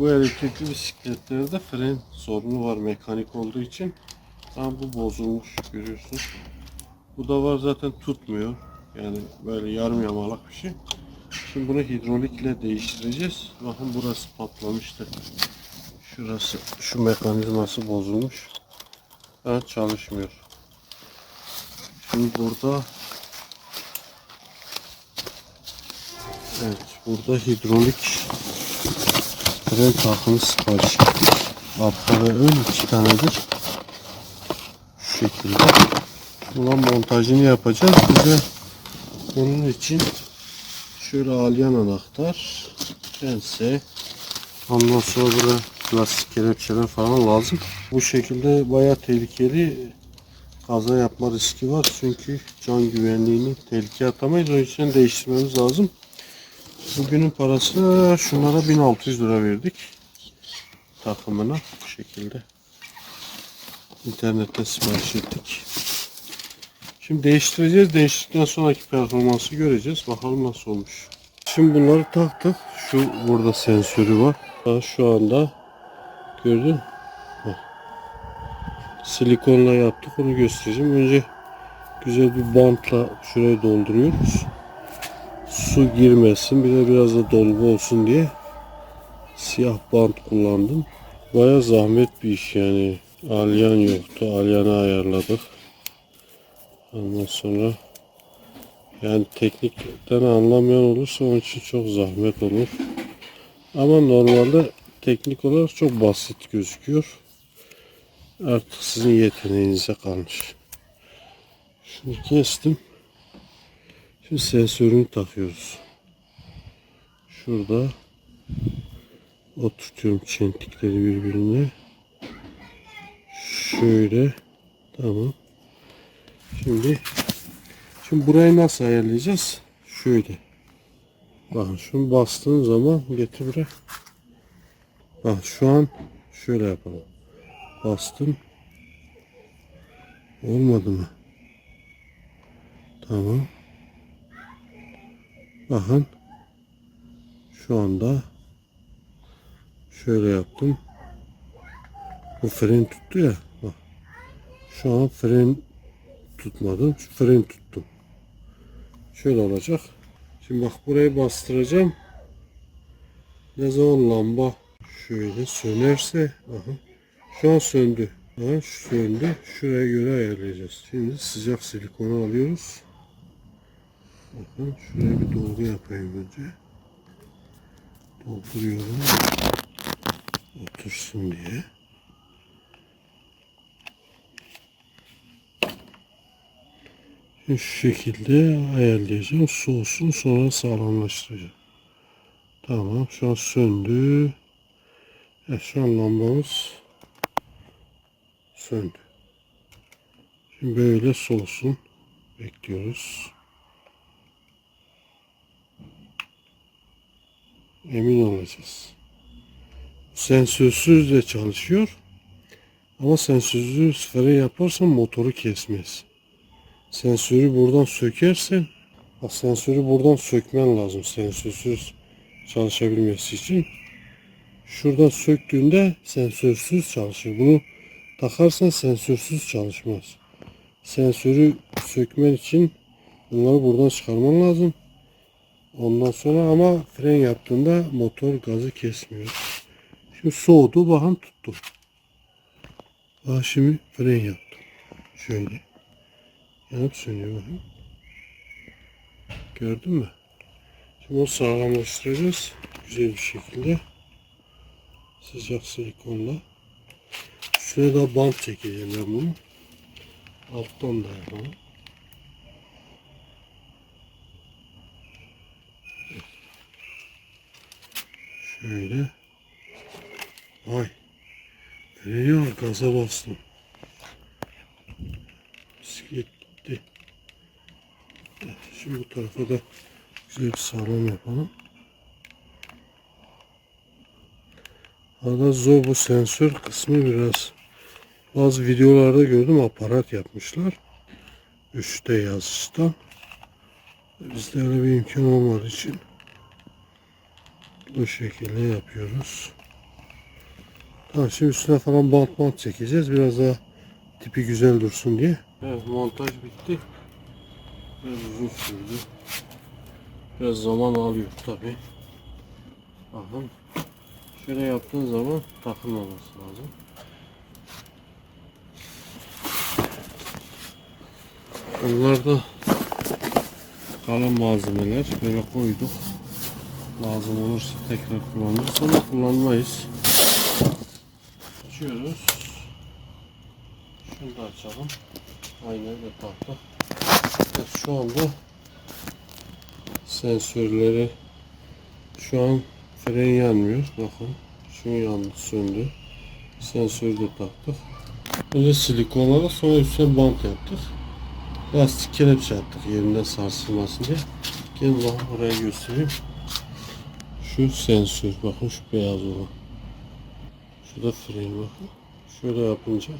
Bu elektrikli bisikletlerde fren sorunu var mekanik olduğu için. Tam bu bozulmuş görüyorsunuz. Bu da var zaten tutmuyor. Yani böyle yarım yamalak bir şey. Şimdi bunu hidrolikle değiştireceğiz. Bakın burası patlamıştı. Şurası, şu mekanizması bozulmuş. Evet çalışmıyor. Şimdi burada Evet burada hidrolik fren takımı sipariş ettik. Arka ve ön iki tanedir. Şu şekilde. Bunun montajını yapacağız. Bize bunun için şöyle alyan anahtar, pense, ondan sonra böyle plastik kelepçeler falan lazım. Bu şekilde bayağı tehlikeli kaza yapma riski var. Çünkü can güvenliğini tehlikeye atamayız. O yüzden değiştirmemiz lazım. Bugünün parası şunlara 1600 lira verdik. Takımına bu şekilde. İnternetten sipariş ettik. Şimdi değiştireceğiz. Değiştirdikten sonraki performansı göreceğiz. Bakalım nasıl olmuş. Şimdi bunları taktık. Şu burada sensörü var. Daha şu anda gördün. Bak. Silikonla yaptık. Onu göstereceğim. Önce güzel bir bantla şuraya dolduruyoruz su girmesin bir de biraz da dolgu olsun diye siyah bant kullandım. Baya zahmet bir iş yani. Alyan yoktu. Alyanı ayarladık. Ondan sonra yani teknikten anlamayan olursa onun için çok zahmet olur. Ama normalde teknik olarak çok basit gözüküyor. Artık sizin yeteneğinize kalmış. Şunu kestim. Şimdi sensörünü takıyoruz. Şurada oturtuyorum çentikleri birbirine. Şöyle. Tamam. Şimdi şimdi burayı nasıl ayarlayacağız? Şöyle. Bakın şunu bastığın zaman getir buraya. Bak şu an şöyle yapalım. Bastım. Olmadı mı? Tamam. Bakın. Şu anda şöyle yaptım. Bu fren tuttu ya. Bak. Şu an fren tutmadım. Şu fren tuttum. Şöyle olacak. Şimdi bak burayı bastıracağım. Ne zaman lamba şöyle sönerse bakın. Şu an söndü. Ha, şu söndü. Şuraya göre ayarlayacağız. Şimdi sıcak silikonu alıyoruz. Bakın şuraya bir dolgu yapayım önce. Dolduruyorum. Otursun diye. Şimdi şu şekilde ayarlayacağım. Soğusun sonra sağlamlaştıracağım. Tamam şu an söndü. Evet, şu an lambamız söndü. Şimdi böyle soğusun. Bekliyoruz. Emin olacağız. Sensörsüz de çalışıyor. Ama sensörsüz fren yaparsan motoru kesmez. Sensörü buradan sökersen bak sensörü buradan sökmen lazım sensörsüz çalışabilmesi için. Şuradan söktüğünde sensörsüz çalışır. Bunu takarsan sensörsüz çalışmaz. Sensörü sökmen için bunları buradan çıkarman lazım. Ondan sonra ama fren yaptığında motor gazı kesmiyor. Şimdi soğudu bakın tuttu. Bak şimdi fren yaptım. Şöyle. Yanıp sönüyor bakın. Gördün mü? Şimdi onu sağlamlaştıracağız. Güzel bir şekilde. Sıcak silikonla. Şuraya da bant çekeceğim ben bunu. Alttan da yapalım. Şöyle. Ay. Var? Gaza bastım. Bisiklet gitti. Şimdi bu tarafa da güzel bir sağlam yapalım. Arada zor bu sensör kısmı biraz bazı videolarda gördüm aparat yapmışlar. 3D yazıştan. Bizde öyle bir imkan olmadığı için bu şekilde yapıyoruz. Tamam şimdi üstüne falan bant bant çekeceğiz. Biraz daha tipi güzel dursun diye. Evet montaj bitti. Biraz uzun sürdü. Biraz zaman alıyor tabi. Bakın. Şöyle yaptığın zaman takılmaması lazım. Bunlar da kalan malzemeler. Böyle koyduk. Lazım olursa tekrar kullanırız. Sonra kullanmayız. Açıyoruz. Şunu da açalım. Aynen de tahta. Evet, şu anda sensörleri şu an fren yanmıyor. Bakın. Şu yandı söndü. Sensörü de taktık. Böyle silikonlara sonra üstüne bant yaptık. Lastik kelepçe yaptık yerinden sarsılmasın diye. Gelin bakın buraya göstereyim. Şu sensör bakın şu beyaz olan. Şu da fren bakın. Şöyle yapınca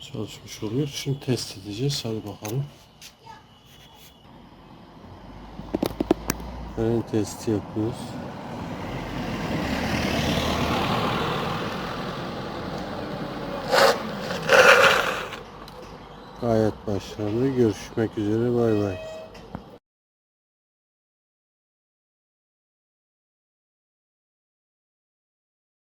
çalışmış oluyor. Şimdi test edeceğiz. Hadi bakalım. Fren testi yapıyoruz. Gayet başarılı. Görüşmek üzere. Bay bay.